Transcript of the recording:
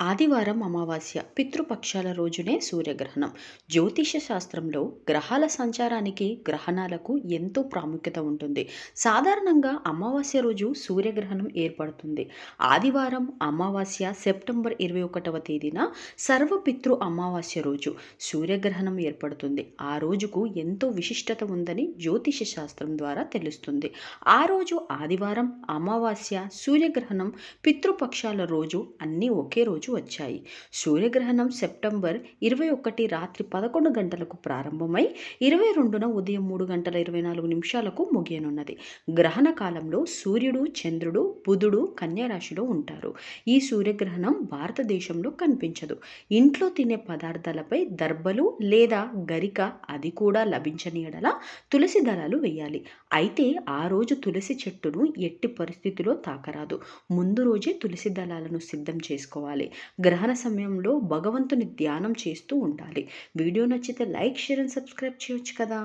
ఆదివారం అమావాస్య పితృపక్షాల రోజునే సూర్యగ్రహణం. జ్యోతిష శాస్త్రంలో గ్రహాల సంచారానికి గ్రహణాలకు ఎంతో ప్రాముఖ్యత ఉంటుంది. సాధారణంగా అమావాస్య రోజు సూర్యగ్రహణం ఏర్పడుతుంది. ఆదివారం అమావాస్య సెప్టెంబర్ ఇరవై ఒకటవ తేదీన సర్వపితృ అమావాస్య రోజు సూర్యగ్రహణం ఏర్పడుతుంది. ఆ రోజుకు ఎంతో విశిష్టత ఉందని జ్యోతిష శాస్త్రం ద్వారా తెలుస్తుంది. ఆ రోజు ఆదివారం అమావాస్య సూర్యగ్రహణం పితృపక్షాల రోజు అన్నీ ఒకే రోజు వచ్చాయి. సూర్యగ్రహణం సెప్టెంబర్ ఇరవై ఒకటి రాత్రి పదకొండు గంటలకు ప్రారంభమై ఇరవై రెండున ఉదయం మూడు గంటల ఇరవై నాలుగు నిమిషాలకు ముగియనున్నది. గ్రహణ కాలంలో సూర్యుడు చంద్రుడు బుధుడు కన్యారాశిలో ఉంటారు. ఈ సూర్యగ్రహణం భారతదేశంలో కనిపించదు. ఇంట్లో తినే పదార్థాలపై దర్బలు లేదా గరిక అది కూడా లభించని ఎడల తులసి దళాలు వేయాలి. అయితే ఆ రోజు తులసి చెట్టును ఎట్టి పరిస్థితిలో తాకరాదు. ముందు రోజే తులసి దళాలను సిద్ధం చేసుకోవాలి. గ్రహణ సమయంలో భగవంతుని ధ్యానం చేస్తూ ఉండాలి. వీడియో నచ్చితే లైక్ షేర్ అండ్ సబ్స్క్రైబ్ చేయొచ్చు కదా.